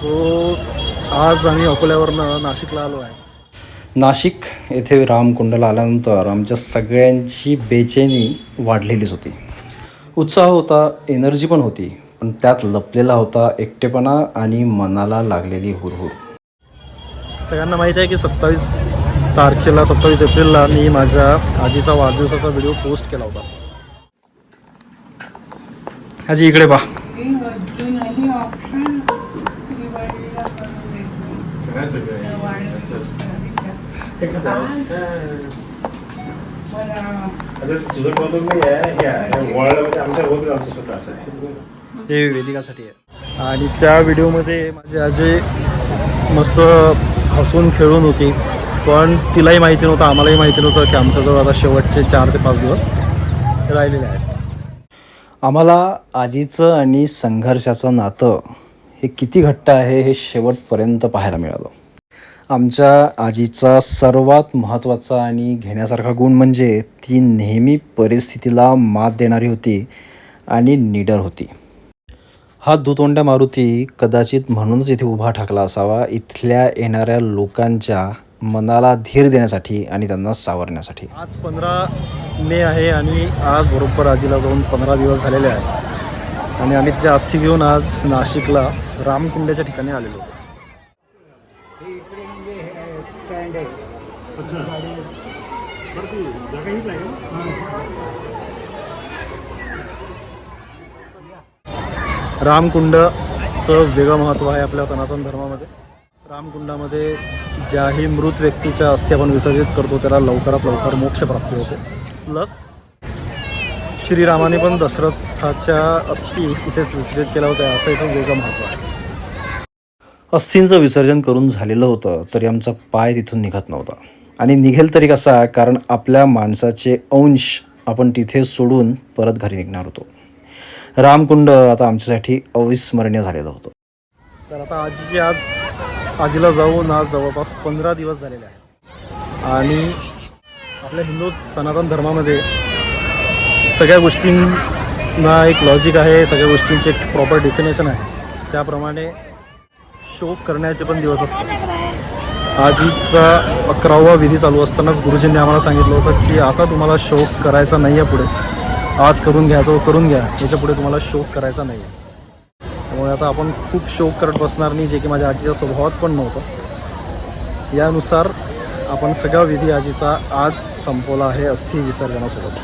So आज आम्ही अकोल्यावरनं नाशिकला आलो आहे. नाशिक येथे रामकुंडाला आल्यानंतर आमच्या सगळ्यांची बेचैनी वाढलेलीच होती. उत्साह होता एनर्जी पण होती पण त्यात लपलेला होता एकटेपणा आणि मनाला लागलेली हुरहुर. सगळ्यांना माहिती आहे की सत्तावीस तारखेला सत्तावीस एप्रिलला मी माझ्या आजीचा वाढदिवसाचा व्हिडिओ पोस्ट केला होता. आजी इकडे पा अजूनही तुझं कौतुक नाही आहे आमच्या होत स्वतःचं आहे वेदिकासाठी आहे. आणि त्या व्हिडिओमध्ये माझी आजी मस्त हसून खेळून होती पण तिलाही माहिती नव्हतं आम्हालाही माहिती नव्हतं की आमच्याजवळ आता शेवटचे चार ते पाच दिवस राहिलेले आहेत. आम्हाला आजीचं आणि संघर्षाचं नातं हे किती घट्ट आहे हे शेवटपर्यंत पाहायला मिळालं. आमच्या आजीचा सर्वात महत्त्वाचा आणि घेण्यासारखा गुण म्हणजे ती नेहमी परिस्थितीला मात देणारी होती आणि निडर होती. हा दुतोंड्या मारुती कदाचित म्हणूनच इथे उभा ठाकला असावा इथल्या येणाऱ्या लोकांच्या मनाला धीर देण्यासाठी आणि त्यांना सावरण्यासाठी. आज पंधरा मे आहे आणि आज बरोबर आजीला जाऊन पंधरा दिवस झालेले आहे आणि आम्ही तिचे अस्थि घेऊन आज नाशिकला रामकुंडाच्या ठिकाणी आलेलो होतो. रामकुंडचं वेगळं महत्त्व आहे आपल्या सनातन धर्मामध्ये. रामकुंडामध्ये ज्याही मृत व्यक्तीच्या अस्थी आपण विसर्जित करतो त्याला लवकरात लवकर मोक्ष प्राप्ती होते. प्लस श्रीरामाने पण दशरथाच्या अस्थी इथेच विसर्जित केल्या होत्या असं याचं वेगळं महत्त्व आहे. अस्थींचं विसर्जन करून झालेलं होतं तरी आमचा पाय तिथून निघत नव्हता. आणि निघेल तरी कसा? कारण आपल्या माणसाचे अंश आपण तिथे सोडून परत घरी निघणार होतो. रामकुंड आता आमच्यासाठी अविस्मरणीय झालेलं होतं. तर आता आजीची आज आजीला जाऊन आज जवळपास पंधरा दिवस झालेले आहेत. आणि आपल्या हिंदू सनातन धर्मामध्ये सगळ्या गोष्टींना एक लॉजिक आहे सगळ्या गोष्टींचे एक प्रॉपर डेफिनेशन आहे. त्याप्रमाणे शोक करण्याचे पण दिवस असतात. आजीचा अकरावा विधी चालू असतानाच गुरुजींनी आम्हाला सांगितलं होतं की आता तुम्हाला शोक करायचा नाही आहे पुढे. आज करून घ्यायचं करून घ्या याच्यापुढे तुम्हाला शोक करायचा नाही आहे त्यामुळे आता आपण खूप शोक करत बसणार नाही जे की माझ्या आजीच्या स्वभावात पण नव्हतं. यानुसार आपण सगळा विधी आजीचा आज संपवला आहे अस्थि विसर्जनासोबत